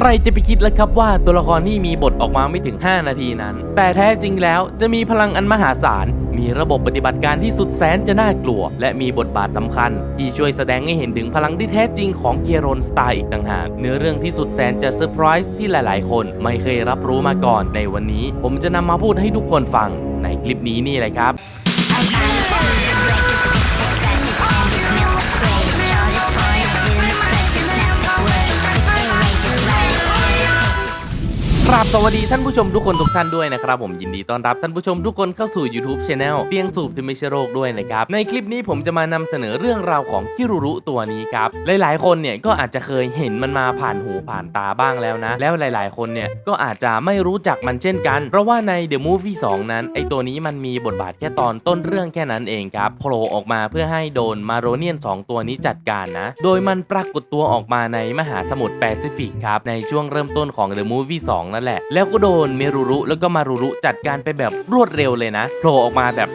ใครจะไปคิดแล้วครับว่าตัวละครที่มีบทออกมาไม่ถึง 5 นาทีนั้น แต่แท้จริงแล้วจะมีพลังอันมหาศาล มีระบบปฏิบัติการที่สุดแสนจะน่ากลัว และมีบทบาทสำคัญ ที่ช่วยแสดงให้เห็นถึงพลังที่แท้จริงของเกียร์โรนสตาร์อีกต่างหาก เนื้อเรื่องที่สุดแสนจะเซอร์ไพรส์ที่หลายๆ คนไม่เคยรับรู้มาก่อนในวันนี้ ผมจะนำมาพูดให้ทุกคนฟังในคลิปนี้นี่เลยครับ ครับสวัสดีท่านผู้ชมทุกคนทุกท่านด้วยนะครับผมยินดีต้อนรับท่านผู้ชมทุกคนเข้าสู่ YouTube Channel เตียงสูบที่ไม่ใช่โรคด้วยนะครับ ในคลิปนี้ผมจะมานำเสนอเรื่องราวของคิรุรุตัวนี้ครับ หลายๆ คนเนี่ยก็อาจจะเคยเห็นมันมาผ่านหูผ่านตาบ้างแล้วนะ แล้วหลาย ๆ คนเนี่ยก็อาจจะไม่รู้จักมันเช่นกัน เพราะว่าใน The Movie 2 นั้นไอตัวนี้มันมีบทบาทแค่ตอนต้นเรื่องแค่นั้นเองครับโผล่ออกมาเพื่อให้โดนมาโรเนียน 2 ตัวนี้จัดการนะ โดยมันปรากฏตัวออกมาในมหาสมุทรแปซิฟิกครับในช่วงเริ่มต้นของ The Movie 2นั่นแหละ แล้วก็โดนเมรุรุแล้วก็มารุรุจัดการไปแบบรวดเร็วเลยนะโผล่ออกมาแบบ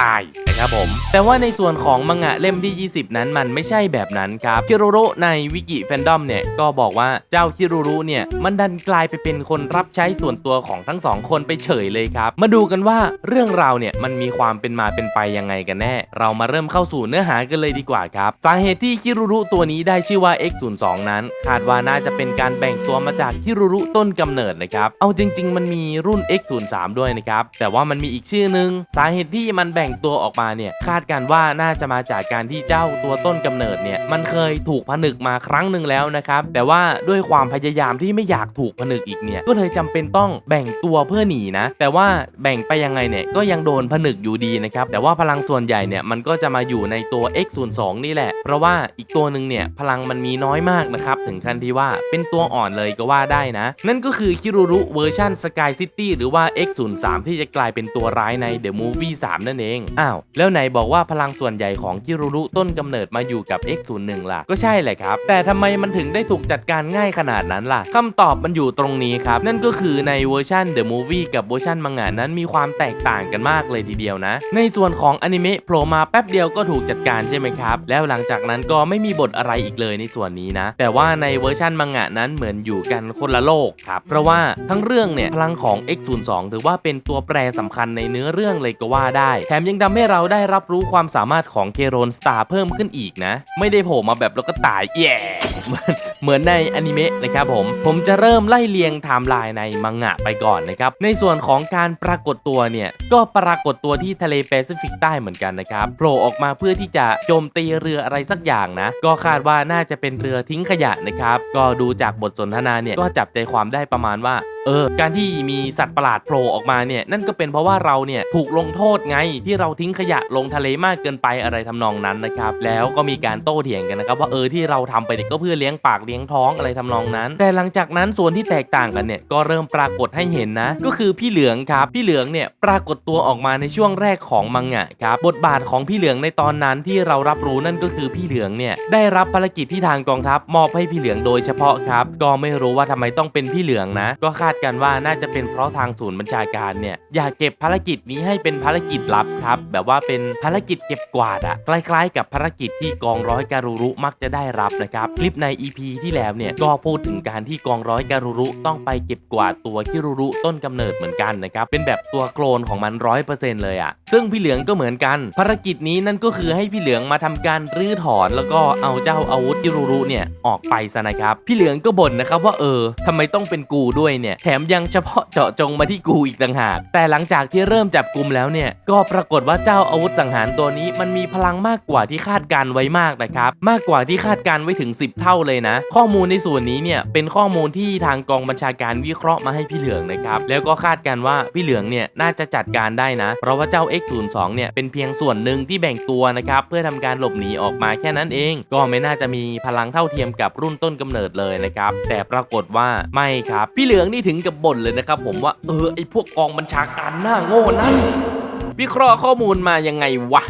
ตายนะครับผม แต่ว่าในส่วนของมังงะเล่มที่ 20 นั้นมันไม่ใช่แบบนั้นครับคิรุรุในวิกิแฟนดอมเนี่ยก็บอกว่าเจ้าคิรุรุเนี่ยมันดันกลายไปเป็นคนรับใช้ส่วนตัวของทั้งสองคนไปเฉยเลยครับมาดูกันว่าเรื่องราวเนี่ยมันมีความเป็นมาเป็นไปยังไงกันแน่ เรามาเริ่มเข้าสู่เนื้อหากันเลยดีกว่าครับสาเหตุที่คิรุรุตัวนี้ได้ชื่อว่า X02 นั้น คาดว่าน่าจะเป็นการแบ่งตัวมาจากคิรุรุต้นกำเนิดนะครับเอาจริง ๆ มันมีรุ่น X03 ด้วยนะครับแต่ว่ามันมีอีกชื่อนึง สาเหตุที่มันแแบ่งตัวออกมาเนี่ยคาดการว่าน่าจะมาจากการที่เจ้าตัวต้นกำเนิดเนี่ยมันเคยถูกผนึกมาครั้งหนึ่งแล้วนะครับแต่ว่าด้วยความพยายามที่ไม่อยากถูกผนึกอีกเนี่ยก็เลยจำเป็นต้องแบ่งตัวเพื่อหนีนะ แต่ว่าแบ่งไปยังไงเนี่ยก็ยังโดนผนึกอยู่ดีนะครับแต่ว่าพลังส่วนใหญ่เนี่ยมันก็จะมาอยู่ในตัว X02 นี่แหละ เพราะว่าอีกตัวหนึ่งเนี่ยพลังมันมีน้อยมากนะครับถึงขั้นที่ว่าเป็นตัวอ่อนเลยก็ว่าได้นะ นั่นก็คือคิรุรุเวอร์ชัน Sky City หรือว่า X03 ที่จะกลายเป็นตัวร้ายใน The Movie 3 นั่นเองอ้าว แล้วไหนบอกว่าพลังส่วนใหญ่ของคิรุรุต้นกำเนิดมาอยู่กับ X01 ล่ะ ก็ใช่แหละครับ แต่ทำไมมันถึงได้ถูกจัดการง่ายขนาดนั้นล่ะคำตอบมันอยู่ตรงนี้ครับ นั่นก็คือในเวอร์ชัน The Movie กับเวอร์ชันมังงะนั้นมีความแตกต่างกันมากเลยทีเดียวนะ ในส่วนของอนิเมะโผล่มาแป๊บเดียวก็ถูกจัดการใช่ไหมครับ แล้วหลังจากนั้นก็ไม่มีบทอะไรอีกเลยในส่วนนี้นะ แต่ว่าในเวอร์ชันมังงะนั้นเหมือนอยู่กันคนละโลกครับ เพราะว่าทั้งเรื่องเนี่ยพลังของ X02 ถือว่าเป็นตัวแปรสำคัญในเนื้อเรื่องเลยก็ว่าได้แถมมยังทำให้เราได้รับรู้ความสามารถของเกโรนสตาร์เพิ่มขึ้นอีกนะ ไม่ได้โผล่มาแบบแล้วก็ตายแย่ เหมือนเหมือนในอนิเมะนะครับผม ผมจะเริ่มไล่เรียงไทม์ไลน์ในมังงะไปก่อนนะครับ ในส่วนของการปรากฏตัวเนี่ย ก็ปรากฏตัวที่ทะเลแปซิฟิกใต้เหมือนกันนะครับโผล่ออกมาเพื่อที่จะโจมตีเรืออะไรสักอย่างนะ ก็คาดว่าน่าจะเป็นเรือทิ้งขยะนะครับ ก็ดูจากบทสนทนาเนี่ยก็จับใจความได้ประมาณว่า เออ การที่มีสัตว์ประหลาดโผล่ออกมาเนี่ย นั่นก็เป็นเพราะว่าเราเนี่ยถูกลงโทษไงที่เราทิ้งขยะลงทะเลมากเกินไปอะไรทำนองนั้นนะครับ แล้วก็มีการโต้เถียงกันนะครับ ว่าเออที่เราทำไปเนี่ยก็เพื่อเลี้ยงปากเลี้ยงท้องอะไรทำนองนั้น แต่หลังจากนั้นส่วนที่แตกต่างกันเนี่ยก็เริ่มปรากฏให้เห็นนะ ก็คือพี่เหลืองครับ พี่เหลืองเนี่ยปรากฏตัวออกมาในช่วงแรกของมังงะครับบทบาทของพี่เหลืองในตอนนั้นที่เรารับรู้นั่นก็คือพี่เหลืองเนี่ยได้รับภารกิจที่ทางกองทัพมอบให้พี่เหลืองโดยเฉพาะครับก็ไม่รู้ว่าทำไมต้องเป็นพี่เหลืองนะ ก็คาดกันว่าน่าจะเป็นเพราะทางศูนย์บัญชาการเนี่ยอยากเก็บภารกิจนี้ให้เป็นภารกิจลับครับแบบว่าเป็นภารกิจเก็บกวาดอะคล้ายๆ กับภารกิจที่กองร้อยการุรุมักจะได้รับนะครับ คลิปใน EP ที่แล้วเนี่ยก็พูดถึงการที่กองร้อยการุรุต้องไปเก็บกวาดตัวคิรุรุต้นกำเนิดเหมือนกันนะครับเป็นแบบตัวโคลนของมันร้อยเปอร์เซ็นต์เลยอะซึ่งพี่เหลืองก็เหมือนกัน ภารกิจนี้นั่นก็คือให้พี่เหลืองมาทำการรื้อถอนแล้วก็เอาเจ้าอาวุธคิรุรุเนี่ยออกไปซะนะครับพี่เหลืองก็บ่นนะครับว่าเออทำไมต้องเป็นกูด้วยเนี่ยแถมยังเฉพาะเจาะจงมาที่กูอีกต่างหาก แต่หลังจากที่เริ่มจับกลุ่มแล้วเนี่ย ก็ปรากฏว่าเจ้าอาวุธสังหารตัวนี้มันมีพลังมากกว่าที่คาดการไว้มากนะครับ มากกว่าที่คาดการไว้ถึง 10 เท่าเลยนะ ข้อมูลในส่วนนี้เนี่ยเป็นข้อมูลที่ทางกองบัญชาการวิเคราะห์มาให้พี่เหลืองนะครับ แล้วก็คาดการว่าพี่เหลืองเนี่ยน่าจะจัดการได้นะ เพราะว่าเจ้า X02 เนี่ยเป็นเพียงส่วนหนึ่งที่แบ่งตัวนะครับเพื่อทำการหลบหนีออกมาแค่นั้นเอง ก็ไม่น่าจะมีพลังเท่าเทียมกับรุ่นต้นกำเนิดเลยนะครับแต่ปรากฏว่าไม่ครับพี่เหลืองนี่ถึงกับบ่นเลยนะครับผมว่าเออไอพวกกองบัญชาการหน้าโง่นั้น วิเคราะห์ข้อมูลมายังไงวะ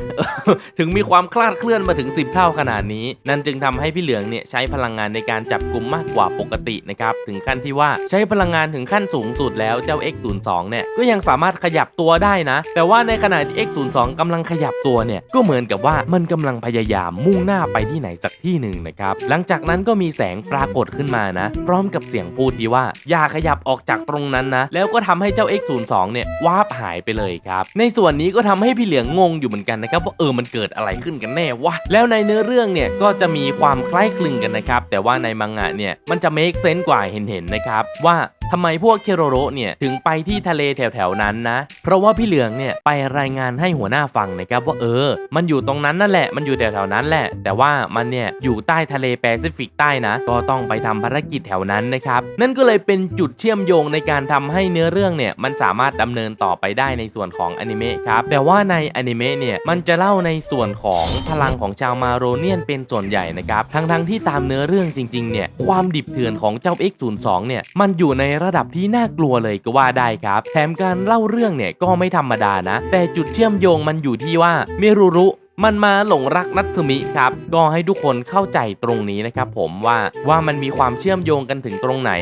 ถึงมีความคลาดเคลื่อนมาถึง 10 เท่าขนาดนี้ นั่นจึงทำให้พี่เหลืองเนี่ยใช้พลังงานในการจับกลุ่มมากกว่าปกตินะครับ ถึงขั้นที่ว่าใช้พลังงานถึงขั้นสูงสุดแล้วเจ้า X02 เนี่ยก็ยังสามารถขยับตัวได้นะ แต่ว่าในขณะที่ X02 กำลังขยับตัวเนี่ยก็เหมือนกับว่ามันกำลังพยายามมุ่งหน้าไปที่ไหนสักที่หนึ่งนะครับหลังจากนั้นก็มีแสงปรากฏขึ้นมานะ พร้อมกับเสียงพูดที่ว่า อย่าขยับออกจากตรงนั้นนะแล้วก็ทำให้เจ้า X02 เนี่ยวาร์ปหายไปเลยครับในส่วนนี้ก็ทำให้พี่เหลืองงงอยู่เหมือนกันนะครับว่าเออมันเกิดอะไรขึ้นกันแน่วะแล้วในเนื้อเรื่องเนี่ยก็จะมีความคล้ายคลึงกันนะครับแต่ว่าในมังงะเนี่ยมันจะ make sense กว่าเห็นๆนะครับว่า ทำไมพวกเคโรโรเนี่ยถึงไปที่ทะเลแถวๆนั้นนะ เพราะว่าพี่เหลืองเนี่ยไปรายงานให้หัวหน้าฟังนะครับว่าเออ มันอยู่ตรงนั้นนั่นแหละ มันอยู่แถวๆนั้นแหละ แต่ว่ามันเนี่ยอยู่ใต้ทะเลแปซิฟิกใต้นะ ก็ต้องไปทำภารกิจแถวนั้นนะครับ นั่นก็เลยเป็นจุดเชื่อมโยงในการทำให้เนื้อเรื่องเนี่ยมันสามารถดำเนินต่อไปได้ในส่วนของอนิเมะครับ แต่ว่าในอนิเมะเนี่ยมันจะเล่าในส่วนของพลังของชาวมาโรเนียนเป็นส่วนใหญ่นะครับ ทั้งๆที่ตามเนื้อเรื่องจริงๆเนี่ยความดิบเถื่อนของเจ้า X02 เนี่ยมันอยู่ในระดับที่น่ากลัวเลยก็ว่าได้ครับ แถมการเล่าเรื่องเนี่ยก็ไม่ธรรมดานะ แต่จุดเชื่อมโยงมันอยู่ที่ว่าเมรุรุมันมาหลงรักนัตสึมิครับ ก็ให้ทุกคนเข้าใจตรงนี้นะครับผมว่าว่ามันมีความเชื่อมโยงกันถึงตรงไหน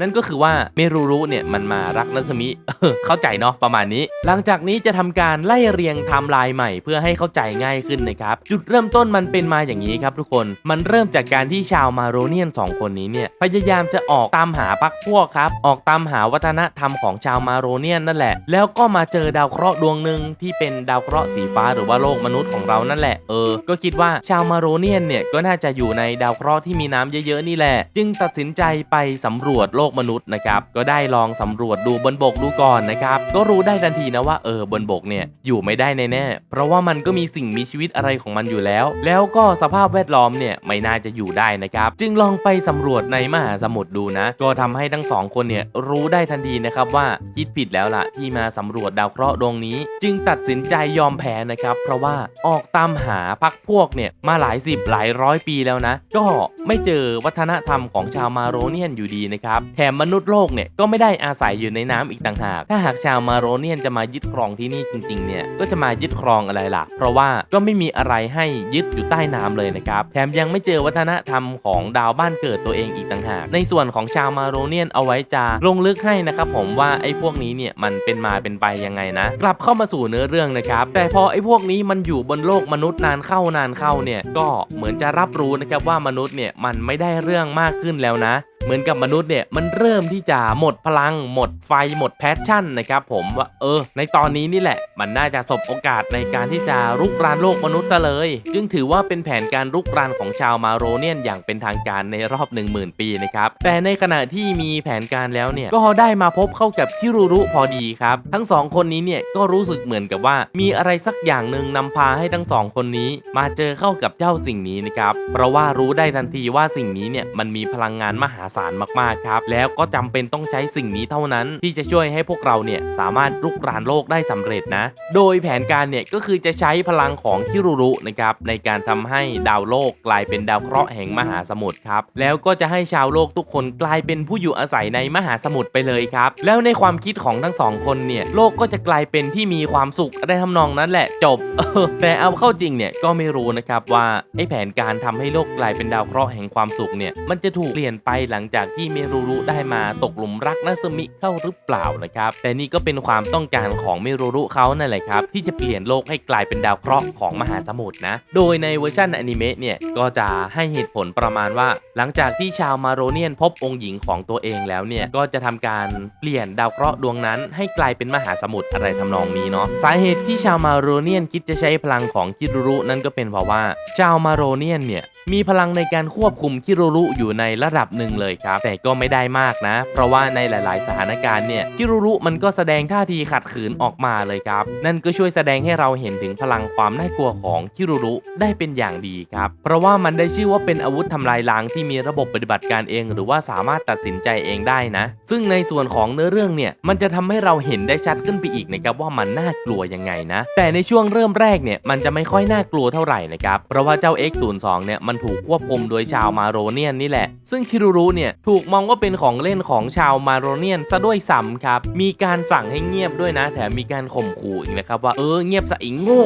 นั่นก็คือว่าเมรุรุเนี่ยมันมารักนัสมิเข้าใจเนาะประมาณนี้ หลังจากนี้จะทำการไล่เรียงไทม์ไลน์ใหม่เพื่อให้เข้าใจง่ายขึ้นนะครับจุดเริ่มต้นมันเป็นมาอย่างนี้ครับทุกคนมันเริ่มจากการที่ชาวมาโรเนียน 2 คนนี้เนี่ยพยายามจะออกตามหาพักพวกครับ ออกตามหาวัฒนธรรมของชาวมาโรเนียนนั่นแหละ แล้วก็มาเจอดาวเคราะห์ดวงหนึ่งที่เป็นดาวเคราะห์สีฟ้าหรือว่าโลกมนุษย์ของเรานั่นแหละเออก็คิดว่าชาวมาโรเนียนเนี่ยก็น่าจะอยู่ในดาวเคราะห์ที่มีน้ำเยอะๆนี่แหละ จึงตัดสินใจไปสำรวจโลกมนุษย์นะครับก็ได้ลองสำรวจดูบนบกดูก่อนนะครับก็รู้ได้ทันทีนะว่าเออบนบกเนี่ยอยู่ไม่ได้แน่ๆเพราะว่ามันก็มีสิ่งมีชีวิตอะไรของมันอยู่แล้ว แล้วก็สภาพแวดล้อมเนี่ยไม่น่าจะอยู่ได้นะครับจึงลองไปสำรวจในมหาสมุทรดูนะ ก็ทำให้ทั้งสองคนเนี่ยรู้ได้ทันทีนะครับว่าคิดผิดแล้วล่ะที่มาสำรวจดาวเคราะห์ดวงนี้ จึงตัดสินใจยอมแพ้นะครับ เพราะว่าออกตามหาพักพวกเนี่ยมาหลายสิบหลายร้อยปีแล้วนะ ก็ไม่เจอวัฒนธรรมของชาวมาโรเนียนอยู่ดีนะครับแถมมนุษย์โลกเนี่ยก็ไม่ได้อาศัยอยู่ในน้ำอีกต่างหาก ถ้าหากชาวมาโรเนียนจะมายึดครองที่นี่จริงๆเนี่ยก็จะมายึดครองอะไรล่ะ เพราะว่าก็ไม่มีอะไรให้ยึดอยู่ใต้น้ำเลยนะครับ แถมยังไม่เจอวัฒนธรรมของดาวบ้านเกิดตัวเองอีกต่างหาก ในส่วนของชาวมาโรเนียนเอาไว้จะลงลึกให้นะครับผมว่าไอ้พวกนี้เนี่ยมันเป็นมาเป็นไปยังไงนะ กลับเข้ามาสู่เนื้อเรื่องนะครับ แต่พอไอ้พวกนี้มันอยู่บนโลกมนุษย์นานเข้านานเข้าเนี่ยก็เหมือนจะรับรู้นะครับว่ามนุษย์เนี่ยมันไม่ได้เรื่องมากขึ้นแล้วนะ เหมือนกับมนุษย์เนี่ยมันเริ่มที่จะหมดพลัง หมดไฟหมดแพชชั่นนะครับผมว่าเออ ในตอนนี้นี่แหละ มันน่าจะสบโอกาสในการที่จะรุกรานโลกมนุษย์ซะเลย จึงถือว่าเป็นแผนการรุกรานของชาวมาโรเนียนอย่างเป็นทางการในรอบ 10,000 ปีนะครับแต่ในขณะที่มีแผนการแล้วเนี่ยก็ได้มาพบเข้ากับคิรุรุพอดีครับทั้งสองคนนี้เนี่ยก็รู้สึกเหมือนกับว่ามีอะไรสักอย่างหนึ่งนำพาให้ทั้งสองคนนี้ มาเจอเข้ากับเจ้าสิ่งนี้นะครับเพราะว่ารู้ได้ทันทีว่าสิ่งนี้เนี่ยมันมีพลังงานมหาศาลมากๆครับ แล้วก็จำเป็นต้องใช้สิ่งนี้เท่านั้น ที่จะช่วยให้พวกเราเนี่ยสามารถรุกรานโลกได้สำเร็จนะ โดยแผนการเนี่ยก็คือจะใช้พลังของคิรุรุนะครับในการทำให้ดาวโลกกลายเป็นดาวเคราะห์แห่งมหาสมุทรครับ แล้วก็จะให้ชาวโลกทุกคนกลายเป็นผู้อยู่อาศัยในมหาสมุทรไปเลยครับ แล้วในความคิดของทั้งสองคนเนี่ยโลกก็จะกลายเป็นที่มีความสุขอะไรทำนองนั้นแหละจบ แต่เอาเข้าจริงเนี่ยก็ไม่รู้นะครับว่าไอ้แผนการทำให้โลกกลายเป็นดาวเคราะห์แห่งความสุขเนี่ยมันจะถูกเปลี่ยนไปหลังจากที่เมรุรุได้มาตกหลุมรักนัสมิเข้าหรือเปล่านะครับ แต่นี่ก็เป็นความต้องการของเมรุรุเขานั่นแหละครับ ที่จะเปลี่ยนโลกให้กลายเป็นดาวเคราะห์ของมหาสมุทรนะ โดยในเวอร์ชันอนิเมะเนี่ยก็จะให้เหตุผลประมาณว่า หลังจากที่ชาวมาโรเนียนพบองค์หญิงของตัวเองแล้วเนี่ยก็จะทำการเปลี่ยนดาวเคราะห์ดวงนั้น ให้กลายเป็นมหาสมุทรอะไรทำนองนี้เนาะสาเหตุที่ชาวมาโรเนียนคิดจะใช้พลังของคิรุรุนั่นก็เป็นเพราะว่าชาวมาโรเนียนเนี่ย มีพลังในการควบคุมคิรุรุอยู่ในระดับหนึ่งเลยครับ แต่ก็ไม่ได้มากนะ เพราะว่าในหลายๆ สถานการณ์เนี่ยคิรุรุมันก็แสดงท่าทีขัดขืนออกมาเลยครับ นั่นก็ช่วยแสดงให้เราเห็นถึงพลังความน่ากลัวของคิรุรุได้เป็นอย่างดีครับ เพราะว่ามันได้ชื่อว่าเป็นอาวุธทำลายล้างที่มีระบบปฏิบัติการเอง หรือว่าสามารถตัดสินใจเองได้นะ ซึ่งในส่วนของเนื้อเรื่องเนี่ยมันจะทำให้เราเห็นได้ชัดขึ้นไปอีกนะครับว่ามันน่ากลัวยังไงนะ แต่ในช่วงเริ่มแรกเนี่ยมันจะไม่ค่อยน่ากลัวเท่าไหร่นะครับเพราะว่าเจ้า X02 เนี่ยมันถูกควบคุมโดยชาวมาโรเนียนนี่แหละ ซึ่งคิรุรุเนี่ยถูกมองว่าเป็นของเล่นของชาวมาโรเนียนซะด้วยซ้ำครับ มีการสั่งให้เงียบด้วยนะ แถมมีการข่มขู่อีกนะครับว่าเออเงียบซะอีกโง่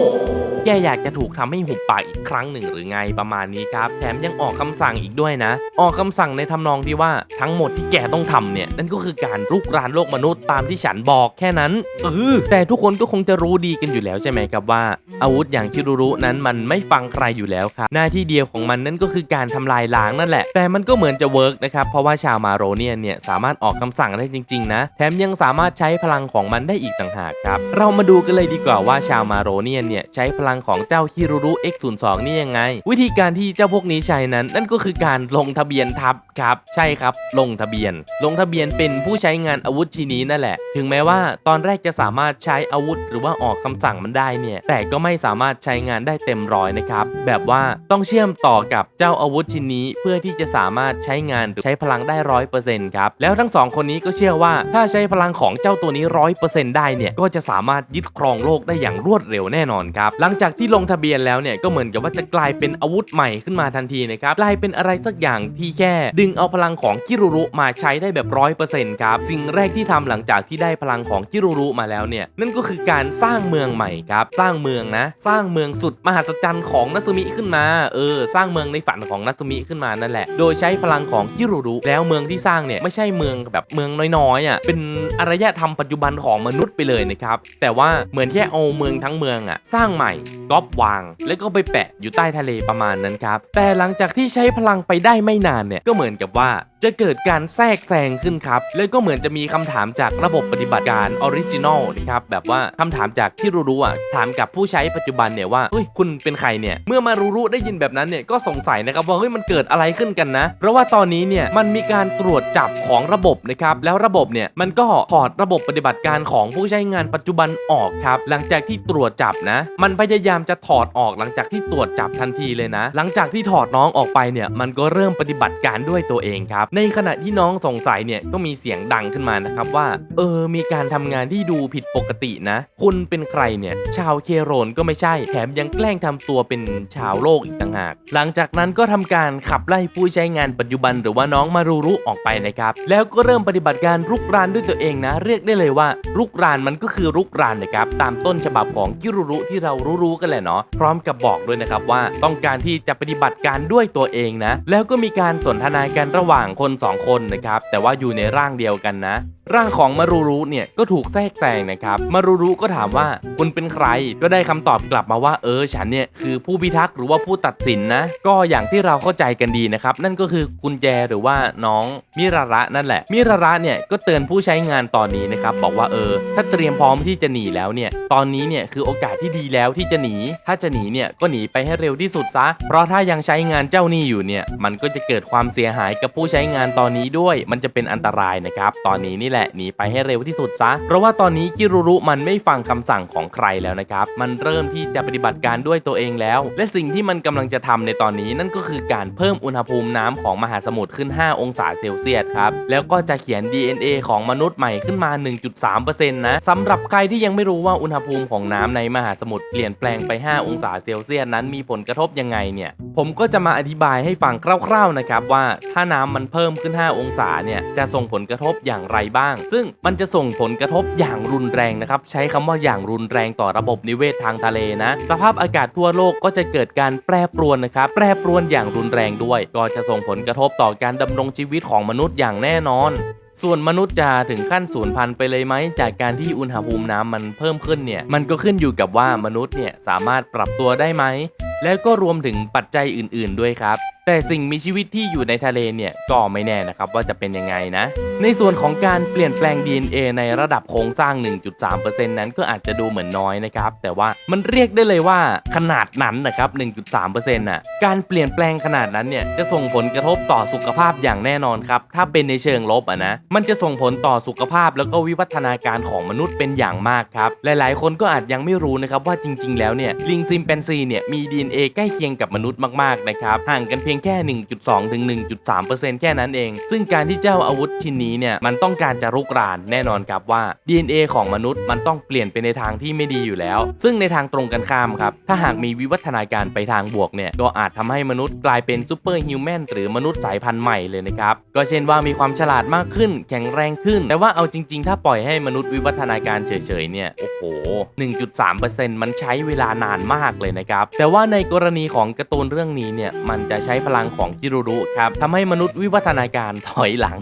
แกอยากจะถูกทำให้หุบปากอีกครั้งหนึ่งหรือไงประมาณนี้ครับ แถมยังออกคำสั่งอีกด้วยนะ ออกคำสั่งในทำนองที่ว่าทั้งหมดที่แกต้องทำเนี่ยนั่นก็คือการรุกรานโลกมนุษย์ตามที่ฉันบอกแค่นั้นเออแต่ทุกคนก็คงจะรู้ดีกันอยู่แล้วใช่ไหมครับว่า อาวุธอย่างชิรุรุนั้นมันไม่ฟังใครอยู่แล้วครับหน้าที่เดียวของมันนั่นก็คือการทำลายล้างนั่นแหละ แต่มันก็เหมือนจะเวิร์กนะครับ เพราะว่าชาวมาโรเนียนเนี่ยสามารถออกคำสั่งได้จริงๆนะ แถมยังสามารถใช้พลังของมันได้อีกต่างหากครับ เรามาดูกันเลยดีกว่าว่าชาวมาโรเนียนเนี่ยใช้พลังของเจ้าฮิรุรุ X02 นี่ยังไง วิธีการที่เจ้าพวกนี้ใช้นั้น นั่นก็คือการลงทะเบียนทับครับ ใช่ครับ ลงทะเบียน ลงทะเบียนเป็นผู้ใช้งานอาวุธชิ้นนี้นั่นแหละ ถึงแม้ว่าตอนแรกจะสามารถใช้อาวุธ หรือว่าออกคำสั่งมันได้เนี่ย แต่ก็ไม่สามารถใช้งานได้เต็มร้อยนะครับ แบบว่าต้องเชื่อมต่อกับเจ้าอาวุธชิ้นนี้ เพื่อที่จะสามารถใช้งานหรือใช้พลังได้ร้อยเปอร์เซ็นต์ครับแล้วทั้งสองคนนี้ก็เชื่อว่า ถ้าใช้พลังของเจ้าตัวนี้ร้อยเปอร์เซ็นต์ได้เนี่ยก็จะสามารถยึดครองโลกได้อย่างรวดเร็วแน่นอนครับหลังจากที่ลงทะเบียนแล้วเนี่ยก็เหมือนกับว่าจะกลายเป็นอาวุธใหม่ขึ้นมาทันทีนะครับกลายเป็นอะไรสักอย่างที่แค่ ดึงเอาพลังของกิรุรุมาใช้ได้แบบร้อยเปอร์เซ็นต์ครับสิ่งแรกที่ทำหลังจากที่ได้พลังของกิรุรุมาแล้วเนี่ยนั่นก็คือการสร้างเมืองใหม่ครับสร้างเมืองนะ สร้างเมืองสุดมหัศจรรย์ของนัซึมิขึ้นมา เออ สร้างเมืองในฝันของนัซึมิขึ้นมานั่นแหละ โดยใช้พลังของจิรุรุแล้วเมืองที่สร้างเนี่ยไม่ใช่เมืองแบบเมืองน้อยๆอะเป็นอารยธรรมปัจจุบันของมนุษย์ไปเลยนะครับแต่ว่าเหมือนแค่เอาเมืองทั้งเมืองอะสร้างใหม่ก๊อปวาง แล้วก็ไปแปะอยู่ใต้ทะเลประมาณนั้นครับแต่หลังจากที่ใช้พลังไปได้ไม่นานเนี่ยก็เหมือนกับว่า จะเกิดการแทรกแซงขึ้นครับ แล้วก็เหมือนจะมีคำถามจากระบบปฏิบัติการออริจินอลนะครับแบบว่าคำถามจากที่รู้ๆอะถามกับผู้ใช้ปัจจุบันเนี่ยว่าเฮ้ยคุณเป็นใครเนี่ยเมื่อมารู้ๆได้ยินแบบนั้นเนี่ยก็สงสัยนะครับว่าเฮ้ยมันเกิดอะไรขึ้นกันนะ เพราะว่าตอนนี้เนี่ยมันมีการตรวจจับของระบบนะครับแล้วระบบเนี่ยมันก็ถอดระบบปฏิบัติการของผู้ใช้งานปัจจุบันออกครับ หลังจากที่ตรวจจับนะ มันพยายามจะถอดออกหลังจากที่ตรวจจับทันทีเลยนะ หลังจากที่ถอดน้องออกไปเนี่ยมันก็เริ่มปฏิบัติการด้วยตัวเองครับในขณะที่น้องสงสัยเนี่ยก็มีเสียงดังขึ้นมานะครับว่า เออ มีการทำงานที่ดูผิดปกตินะ คุณเป็นใครเนี่ย ชาวเคโรนก็ไม่ใช่ แถมยังแกล้งทำตัวเป็นชาวโลกอีกต่างหาก หลังจากนั้นก็ทำการขับไล่ผู้ใช้งานปัจจุบันหรือว่าน้องมารูรุออกไปนะครับ แล้วก็เริ่มปฏิบัติการรุกรานด้วยตัวเองนะ เรียกได้เลยว่ารุกรานมันก็คือรุกรานนะครับ ตามต้นฉบับของกิรุรุที่เรารู้ๆกันแหละเนาะ พร้อมกับบอกด้วยนะครับว่าต้องการที่จะปฏิบัติการด้วยตัวเองนะ แล้วก็มีการสนทนากันระหว่างคนสองคนนะครับ แต่ว่าอยู่ในร่างเดียวกันนะ ร่างของมารูรุเนี่ยก็ถูกแทรกแซงนะครับ มารูรุก็ถามว่าคุณเป็นใคร ก็ได้คำตอบกลับมาว่าเออฉันเนี่ยคือผู้พิทักษ์หรือว่าผู้ตัดสินนะ ก็อย่างที่เราเข้าใจกันดีนะครับ นั่นก็คือกุญแจหรือว่าน้องมิราระนั่นแหละ มิราระเนี่ยก็เตือนผู้ใช้งานตอนนี้นะครับบอกว่าเออ ถ้าเตรียมพร้อมที่จะหนีแล้วเนี่ย ตอนนี้เนี่ยคือโอกาสที่ดีแล้วที่จะหนี ถ้าจะหนีเนี่ยก็หนีไปให้เร็วที่สุดซะ เพราะถ้ายังใช้งานเจ้านี้อยู่เนี่ย มันก็จะเกิดความเสียหายกับผู้ใช้งานตอนนี้ด้วย มันจะเป็นอันตรายนะครับ ตอนนี้นี่แหละหนีไปให้เร็วที่สุดซะ เพราะว่าตอนนี้คิรุรุมันไม่ฟังคำสั่งของใครแล้วนะครับ มันเริ่มที่จะปฏิบัติการด้วยตัวเองแล้ว และสิ่งที่มันกำลังจะทำในตอนนี้นั่นก็คือการเพิ่มอุณหภูมิน้ำของมหาสมุทรขึ้น 5 องศาเซลเซียสครับ แล้วก็จะเขียน DNA ของมนุษย์ใหม่ขึ้นมา 1.3%นะสำหรับใครที่ยังไม่รู้ว่าอุณหภูมิของน้ำในมหาสมุทรเปลี่ยนแปลงไป 5 องศาเซลเซียสนั้นมีผลกระทบยังไงเนี่ย ผมก็จะมาอธิบายให้ฟังคร่าวๆนะครับว่าถ้าน้ำมันเพิ่มขึ้น 5 องศาเนี่ยจะส่งผลกระทบอย่างไรบ้างซึ่งมันจะส่งผลกระทบอย่างรุนแรงนะครับใช้คำว่าอย่างรุนแรงต่อระบบนิเวศทางทะเลนะสภาพอากาศทั่วโลกก็จะเกิดการแปรปรวนนะครับแปรปรวนอย่างรุนแรงด้วย ก็จะส่งผลกระทบต่อการดำรงชีวิตของมนุษย์อย่างแน่นอนส่วนมนุษย์จะถึงขั้นสูญพันธุ์ไปเลยไหม จากการที่อุณหภูมิน้ำมันเพิ่มขึ้นเนี่ย มันก็ขึ้นอยู่กับว่ามนุษย์เนี่ยสามารถปรับตัวได้ไหม แล้วก็รวมถึงปัจจัยอื่น ๆ ด้วยครับ แต่สิ่งมีชีวิตที่อยู่ในทะเลเนี่ยก็ไม่แน่นะครับว่าจะเป็นยังไงนะ ในส่วนของการเปลี่ยนแปลง DNA ในระดับโครงสร้าง 1.3%นั้นก็อาจจะดูเหมือนน้อยนะครับ แต่ว่ามันเรียกได้เลยว่าขนาดนั้นนะครับ 1.3%น่ะ การเปลี่ยนแปลงขนาดนั้นเนี่ยจะส่งผลกระทบต่อสุขภาพอย่างแน่นอนครับ ถ้าเป็นในเชิงลบอะนะ มันจะส่งผลต่อสุขภาพแล้วก็วิวัฒนาการของมนุษย์เป็นอย่างมากครับ หลายๆ คนก็อาจยังไม่รู้นะครับว่าจริง ๆ แล้วเนี่ยลิงซิมแปนซีเนี่ยมี DNA DNA ใกล้เคียงกับมนุษย์มากๆนะครับห่างกันเพียงแค่ 1.2 ถึง 1.3%แค่นั้นเอง ซึ่งการที่เจ้าอาวุธชิ้นนี้เนี่ยมันต้องการจะรุกรานแน่นอนครับว่า DNA ของมนุษย์มันต้องเปลี่ยนไปในทางที่ไม่ดีอยู่แล้ว ซึ่งในทางตรงกันข้ามครับถ้าหากมีวิวัฒนาการไปทางบวกเนี่ยก็อาจทำให้มนุษย์กลายเป็นซูเปอร์ฮิวแมนหรือมนุษย์สายพันธุ์ใหม่เลยนะครับก็เช่นว่ามีความฉลาดมากขึ้น แข็งแรงขึ้น แต่ว่าเอาจริง ๆ ถ้าปล่อยให้มนุษย์วิวัฒนาการเฉยๆเนี่ยโอ้โห 1.3%มันใช้เวลานานมากเลยนะครับแต่ว่าในกรณีของการ์ตูนเรื่องนี้เนี่ยมันจะใช้พลังของคิรุรุครับทำให้มนุษย์วิวัฒนาการถอยหลัง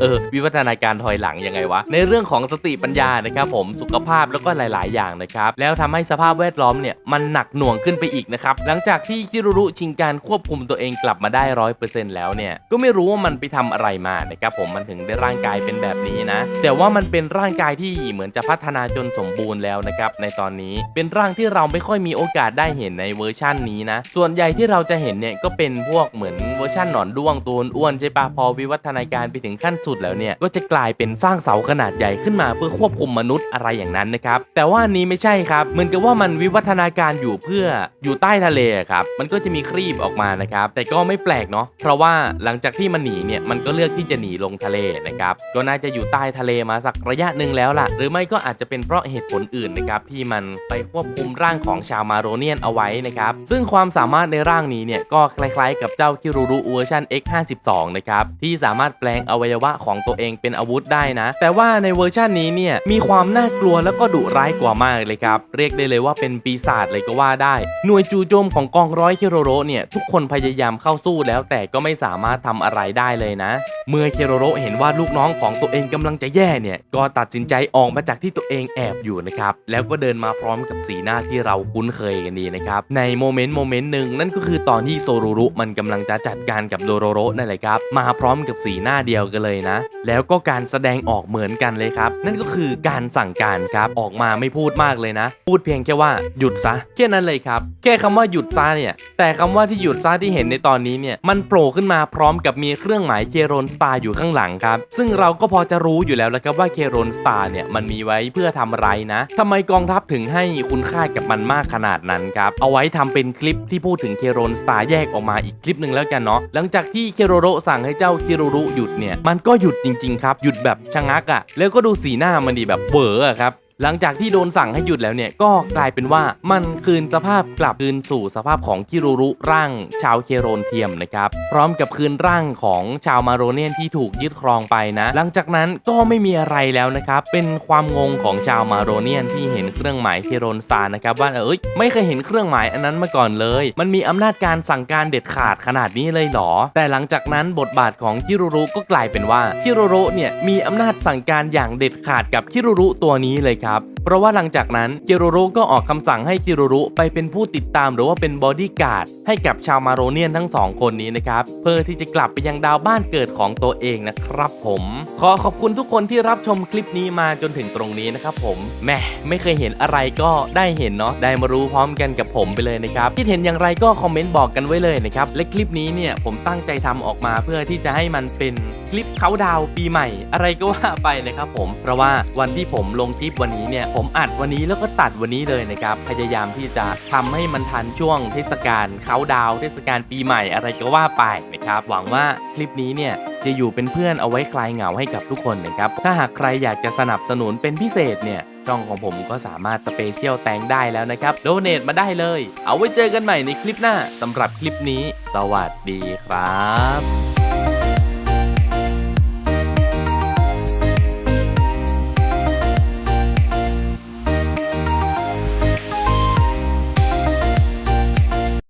เออ วิวัฒนาการถอยหลังยังไงวะ ในเรื่องของสติปัญญานะครับผมสุขภาพแล้วก็หลาย ๆ อย่างนะครับแล้วทำให้สภาพแวดล้อมเนี่ยมันหนักหน่วงขึ้นไปอีกนะครับหลังจากที่คิรุรุชิงการควบคุมตัวเองกลับมาได้ร้อยเปอร์เซ็นต์แล้วเนี่ยก็ไม่รู้ว่ามันไปทำอะไรมานะครับผมมันถึงได้ร่างกายเป็นแบบนี้นะ แต่ว่ามันเป็นร่างกายที่เหมือนจะพัฒนาจนสมบูรณ์แล้วนะครับในตอนนี้เป็นร่างที่เราไม่ค่อยมีโอกาสได้เห็นในเวอร์ชันนี้นะ ส่วนใหญ่ที่เราจะเห็นเนี่ยก็เป็นพวกเหมือนเวอร์ชันหนอนด้วงตัวอ้วนใช่ปะพอวิวัฒนาการไปถึงขั้นสุดแล้วเนี่ยก็จะกลายเป็นสร้างเสาขนาดใหญ่ขึ้นมาเพื่อควบคุมมนุษย์อะไรอย่างนั้นนะครับแต่ว่านี้ไม่ใช่ครับเหมือนกับว่ามันวิวัฒนาการอยู่เพื่ออยู่ใต้ทะเลครับมันก็จะมีครีบออกมานะครับแต่ก็ไม่แปลกเนาะเพราะว่าหลังจากที่มันหนีเนี่ยมันก็เลือกที่จะหนีลงทะเลนะครับก็น่าจะอยู่ใต้ทะเลมาสักระยะหนึ่งแล้วล่ะ หรือไม่ก็อาจจะเป็นเพราะเหตุผลอื่นนะครับที่มันไปควบคุมร่างของชาวมาโรเนียนเอาไว้นะครับซึ่งความสามารถในร่างนี้เนี่ยก็คล้ายๆ กับเจ้าคิรุรุเวอร์ชัน X52 นะครับที่สามารถแปลงอวัยวะของตัวเองเป็นอาวุธได้นะ แต่ว่าในเวอร์ชันนี้เนี่ยมีความน่ากลัวแล้วก็ดุร้ายกว่ามากเลยครับ เรียกได้เลยว่าเป็นปีศาจเลยก็ว่าได้ หน่วยจูโจมของกองร้อยคิโรโรเนี่ยทุกคนพยายามเข้าสู้แล้วแต่ก็ไม่สามารถทำอะไรได้เลยนะ เมื่อคิโรโรเห็นว่าลูกน้องของตัวเองกำลังจะแย่เนี่ยก็ตัดสินใจออกมาจากที่ตัวเองแอบอยู่นะครับแล้วก็เดินมาพร้อมกับสีหน้าที่เราคุ้นเคยกันดีนะครับในโมเมนต์โมเมนต์หนึ่งนั่นก็คือตอนที่โซรุรุมันกำลังจะจัดการกับโดโรโรนั่นแหละครับมาพร้อมกับสีหน้าเดียวกันเลยนะ แล้วก็การแสดงออกเหมือนกันเลยครับ นั่นก็คือการสั่งการครับออกมาไม่พูดมากเลยนะ พูดเพียงแค่ว่าหยุดซะแค่นั้นเลยครับแค่คำว่าหยุดซะเนี่ยแต่คำว่าที่หยุดซะที่เห็นในตอนนี้เนี่ยมันโผล่ขึ้นมาพร้อมกับมีเครื่องหมายเคโรนสตาร์อยู่ข้างหลังครับซึ่งเราก็พอจะรู้อยู่แล้วและครับว่าเคโรนสตาร์เนี่ยมันมีไว้เพื่อทำอะไรนะทำไมกองทัพถึงให้คุณค่ากับมันมากขนาดนั้นครับเอาไว้ทำเป็นคลิปที่พูดถึงเคโรนสตาร์แยกออกมาอีกคลิปหนึ่งแล้วกันเนาะหลังจากที่เคโรโรสั่งให้เจ้าคิรุรุหยุดเนี่ยมันก็หยุดจริงๆครับหยุดแบบชะงักอะ่ะแล้วก็ดูสีหน้ามันดีแบบเวอร์อะครับ หลังจากที่โดนสั่งให้หยุดแล้วเนี่ยก็กลายเป็นว่ามันคืนสภาพกลับคืนสู่สภาพของคิรุรุร่างชาวเคโรนเทียมนะครับพร้อมกับคืนร่างของชาวมาโรเนียนที่ถูกยึดครองไปนะ หลังจากนั้นก็ไม่มีอะไรแล้วนะครับเป็นความงงของชาวมาโรเนียนที่เห็นเครื่องหมายเคโรนสตาร์นะครับว่าเอ้ยไม่เคยเห็นเครื่องหมายอันนั้นมาก่อนเลย มันมีอำนาจการสั่งการเด็ดขาดขนาดนี้เลยเหรอ แต่หลังจากนั้นบทบาทของคิรุรุก็กลายเป็นว่าคิรุรุเนี่ยมีอำนาจสั่งการอย่างเด็ดขาดกับคิรุรุตัวนี้เลยครับครับ เพราะว่าหลังจากนั้นคิรุรุก็ออกคำสั่งให้คิรุรุไปเป็นผู้ติดตามหรือว่าเป็นบอดี้การ์ดให้กับชาวมาโรเนียนทั้งสองคนนี้นะครับ เพื่อที่จะกลับไปยังดาวบ้านเกิดของตัวเองนะครับผม ขอขอบคุณทุกคนที่รับชมคลิปนี้มาจนถึงตรงนี้นะครับผมแหม่ไม่เคยเห็นอะไรก็ได้เห็นเนาะได้มารู้พร้อมกันกับผมไปเลยนะครับคิดเห็นอย่างไรก็คอมเมนต์บอกกันไว้เลยนะครับและคลิปนี้เนี่ยผมตั้งใจทำออกมาเพื่อที่จะให้มันเป็นคลิปเขาดาวปีใหม่ อะไรก็ว่าไปนะครับผมเพราะว่าวันที่ผมลงคลิปวันนี้เนี่ยผมอัดวันนี้แล้วก็ตัดวันนี้เลยนะครับ พยายามที่จะทำให้มันทันช่วงเทศกาลเขาดาวเทศกาลปีใหม่อะไรก็ว่าไปนะครับ หวังว่าคลิปนี้เนี่ยจะอยู่เป็นเพื่อนเอาไว้คลายเหงาให้กับทุกคนนะครับ ถ้าหากใครอยากจะสนับสนุนเป็นพิเศษเนี่ยช่องของผมก็สามารถสเปเชียลแตงได้แล้วนะครับ โดเนทมาได้เลย เอาไว้เจอกันใหม่ในคลิปหน้าสำหรับคลิปนี้ สวัสดีครับ